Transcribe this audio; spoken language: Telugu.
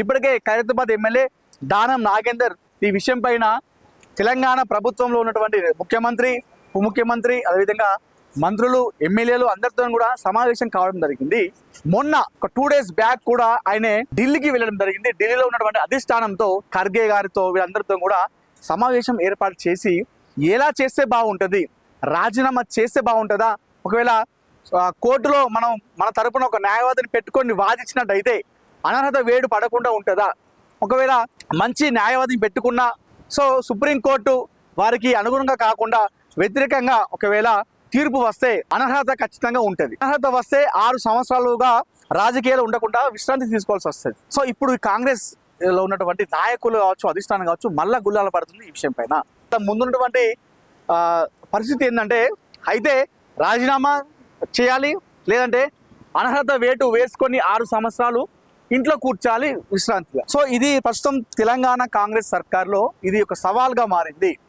ఇప్పటికే ఖైరతాబాద్ ఎమ్మెల్యే దానం నాగేందర్ ఈ విషయం పైన తెలంగాణ ప్రభుత్వంలో ఉన్నటువంటి ముఖ్యమంత్రి ఉప ముఖ్యమంత్రి అదేవిధంగా మంత్రులు ఎమ్మెల్యేలు అందరితో కూడా సమావేశం కావడం జరిగింది. మొన్న ఒక టూ డేస్ బ్యాక్ కూడా ఆయన ఢిల్లీకి వెళ్ళడం జరిగింది. ఢిల్లీలో ఉన్నటువంటి అధిష్టానంతో ఖర్గే గారితో వీళ్ళందరితో కూడా సమావేశం ఏర్పాటు చేసి ఎలా చేస్తే బాగుంటుంది? రాజీనామా చేస్తే బాగుంటుందా? ఒకవేళ కోర్టులో మనం మన తరపున ఒక న్యాయవాదిని పెట్టుకొని వాదించినట్టయితే అనర్హత వేడు పడకుండా ఉంటుందా? ఒకవేళ మంచి న్యాయవాదిని పెట్టుకున్నా సో సుప్రీంకోర్టు వారికి అనుగుణంగా కాకుండా వ్యతిరేకంగా ఒకవేళ తీర్పు వస్తే అనర్హత ఖచ్చితంగా ఉంటుంది. అనర్హత వస్తే ఆరు సంవత్సరాలుగా రాజకీయాలు ఉండకుండా విశ్రాంతి తీసుకోవాల్సి వస్తుంది. సో ఇప్పుడు కాంగ్రెస్లో ఉన్నటువంటి నాయకులు కావచ్చు అధిష్టానం కావచ్చు మళ్ళా గుల్లాలు పడుతుంది ఈ విషయం పైన. ముందున్నటువంటి పరిస్థితి ఏంటంటే అయితే రాజీనామా చేయాలి లేదంటే అనర్హత వేటు వేసుకొని ఆరు సంవత్సరాలు ఇంట్లో కూర్చోాలి విశ్రాంతిగా. సో ఇది ప్రస్తుతం తెలంగాణ కాంగ్రెస్ సర్కార్లో ఇది ఒక సవాల్గా మారింది.